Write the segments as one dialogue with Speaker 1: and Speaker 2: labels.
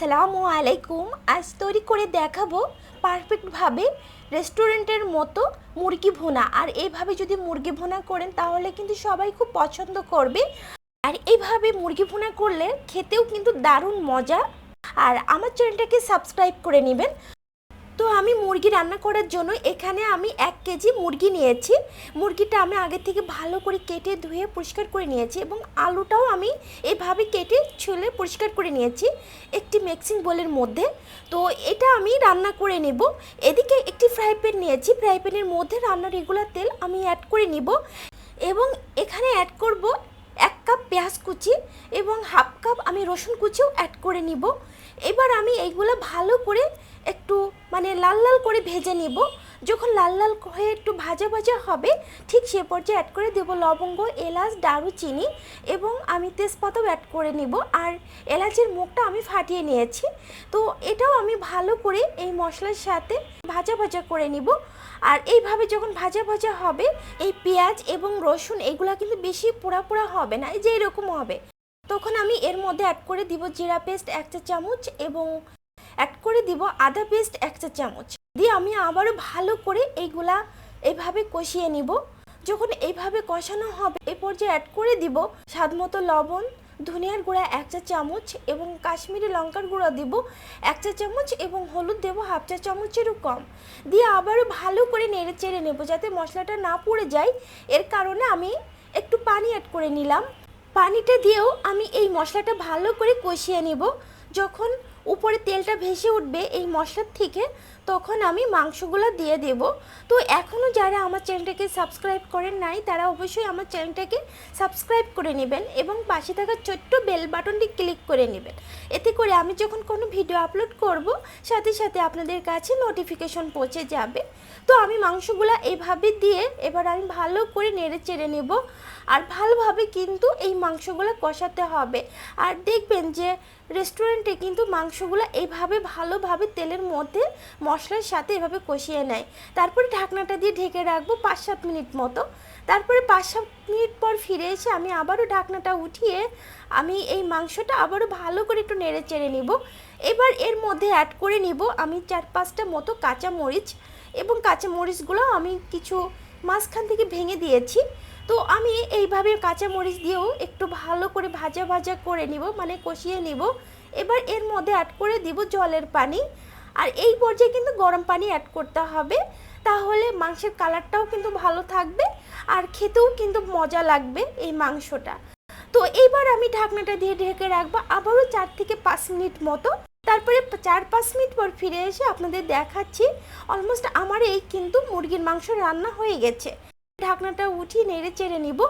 Speaker 1: আসসালামু আলাইকুম। আজ তৈরি করে দেখাবো পারফেক্টভাবে রেস্টুরেন্টের মতো মুরগি ভোনা। আর এইভাবে যদি মুরগি ভোনা করেন, তাহলে কিন্তু সবাই খুব পছন্দ করবে। আর এইভাবে মুরগি ভুনা করলে খেতেও কিন্তু দারুণ মজা। আর আমার চ্যানেলটাকে সাবস্ক্রাইব করে নেবেন। তো আমি মুরগি রান্না করার জন্য এখানে আমি এক কেজি মুরগি নিয়েছি। মুরগিটা আমি আগে থেকে ভালো করে কেটে ধুয়ে পরিষ্কার করে নিয়েছি এবং আলুটাও আমি এইভাবে কেটে ছুলে পরিষ্কার করে নিয়েছি একটি মিক্সিং বোলের মধ্যে। তো এটা আমি রান্না করে নেব। এদিকে একটি ফ্রাই প্যান নিয়েছি। ফ্রাই প্যানের মধ্যে রান্নার রেগুলার তেল আমি অ্যাড করে নিব এবং এখানে অ্যাড করব এক কাপ পেঁয়াজ কুচি এবং হাফ কাপ আমি রসুন কুচিও অ্যাড করে নিব। এবার আমি এইগুলো ভালো করে একটু মানে লাল লাল করে ভেজে নিব। যখন লাল লাল হয়ে একটু ভাজা ভাজা হবে, ঠিক সে পর্যায়ে অ্যাড করে দেবো লবঙ্গ, এলাচ, দারুচিনি এবং আমি তেজপাতাও অ্যাড করে নিব। আর এলাচের মুখটা আমি ফাটিয়ে নিয়েছি। তো এটাও আমি ভালো করে এই মশলার সাথে ভাজা ভাজা করে নিব। আর এইভাবে যখন ভাজা ভাজা হবে, এই পেঁয়াজ এবং রসুন এগুলা কিন্তু বেশি পোড়া পোড়া হবে না, এই যে এরকম হবে। তখন আমি এর মধ্যে অ্যাড করে দিব জিরা পেস্ট এক চামচ এবং অ্যাড করে দিব আদা পেস্ট এক চা চামচ। দিয়ে আমি আবারও ভালো করে এইগুলা এইভাবে কষিয়ে নিব। যখন এইভাবে কষানো হবে এই পর্যায়ে অ্যাড করে দিব স্বাদ মতো লবণ, ধনিয়ার গুঁড়া এক চা চামচ এবং কাশ্মীরি লঙ্কার গুঁড়া দিব এক চা চামচ এবং হলুদ দেব হাফ চা চামচেরও কম। দিয়ে আবারও ভালো করে নেড়ে চেড়ে নেব যাতে মশলাটা না পড়ে যায়। এর কারণে আমি একটু পানি অ্যাড করে নিলাম। পানিটা দিয়েও আমি এই মশলাটা ভালো করে কষিয়ে নেব। যখন উপরে তেলটা ভেসে উঠবে এই মশলার থেকে, তখন আমি মাংসগুলো দিয়ে দেব। তো এখনও যারা আমার চ্যানেলটাকে সাবস্ক্রাইব করেন নাই, তারা অবশ্যই আমার চ্যানেলটাকে সাবস্ক্রাইব করে নেবেন এবং পাশে থাকা ছোট্ট বেল বাটনটি ক্লিক করে নেবেন। এতে করে আমি যখন কোনো ভিডিও আপলোড করব, সাথে সাথে আপনাদের কাছে নোটিফিকেশন পৌঁছে যাবে। তো আমি মাংসগুলো এইভাবে দিয়ে এবার আমি ভালো করে নেড়ে চেড়ে নেব। আর ভালোভাবে কিন্তু এই মাংসগুলো কষাতে হবে। আর দেখবেন যে রেস্টুরেন্টে কিন্তু মাংসগুলো এইভাবে ভালোভাবে তেলের মধ্যে মশলার সাথে এভাবে কষিয়ে নেয়। তারপরে ঢাকনাটা দিয়ে ঢেকে রাখব পাঁচ সাত মিনিট মতো। তারপরে পাঁচ সাত মিনিট পর ফিরে এসে আমি আবারও ঢাকনাটা উঠিয়ে আমি এই মাংসটা আবারও ভালো করে একটু নেড়ে চেড়ে নিব। এবার এর মধ্যে অ্যাড করে নিব আমি চার পাঁচটা মতো কাঁচা মরিচ এবং কাঁচা মরিচগুলো আমি কিছু মাঝখান থেকে ভেঙে দিয়েছি। তো আমি এইভাবে কাঁচা মরিচ দিয়েও একটু ভালো করে ভাজা ভাজা করে নিব মানে কষিয়ে নিব। এবার এর মধ্যে অ্যাড করে দিব জলের পানি। আর এই পর্যায়ে কিন্তু গরম পানি অ্যাড করতে হবে। তাহলে মাংসের কালারটাও কিন্তু ভালো থাকবে আর খেতেও কিন্তু মজা লাগবে এই মাংসটা। তো এইবার আমি ঢাকনাটা দিয়ে ঢেকে রাখব আবারও চার থেকে পাঁচ মিনিট মতো। তারপরে চার পাঁচ মিনিট পর ফিরে এসে আপনাদের দেখাচ্ছি। অলমোস্ট আমার এই কিন্তু মুরগির মাংস রান্না হয়ে গেছে। ঢাকনাটা উঠিয়ে নেড়ে চেড়ে নিব।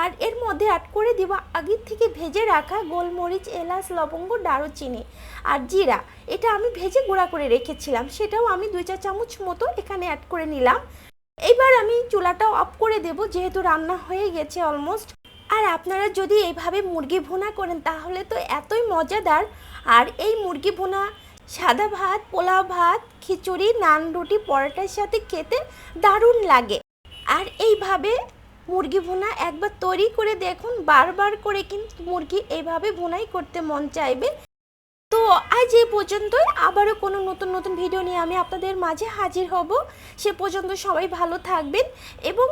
Speaker 1: আর এর মধ্যে অ্যাড করে দিব আগের থেকে ভেজে রাখা গোলমরিচ, এলাচ, লবঙ্গ, দারুচিনি আর জিরা। এটা আমি ভেজে গুঁড়া করে রেখেছিলাম, সেটাও আমি দুই চা চামচ মতো এখানে অ্যাড করে নিলাম। এবার আমি চুলাটাও অফ করে দেব, যেহেতু রান্না হয়ে গেছে অলমোস্ট আর আপনারা যদি এইভাবে মুরগি ভুনা করেন, তাহলে তো এতই মজাদার। আর এই মুরগি ভুনা সাদা ভাত, পোলাও ভাত, খিচুড়ি, নান রুটি, পরোটার সাথে খেতে দারুণ লাগে। আর এইভাবে মুরগি ভুনা একবার তৈরি করে দেখুন, বারবার করে কিন্তু মুরগি এইভাবে ভুনাই করতে মন চাইবে। তো আজ এই পর্যন্তই, আবারও কোনো নতুন নতুন ভিডিও নিয়ে আমি আপনাদের মাঝে হাজির হব। সে পর্যন্ত সবাই ভালো থাকবেন এবং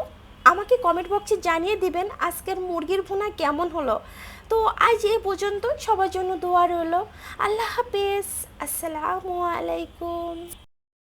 Speaker 1: আমাকে কমেন্ট বক্সে জানিয়ে দিবেন আজকের মুরগির ভুনা কেমন হলো। তো আজ এ পর্যন্ত সবার জন্য দোয়া রইল। আল্লাহ হাফেজ। আসসালামু আলাইকুম।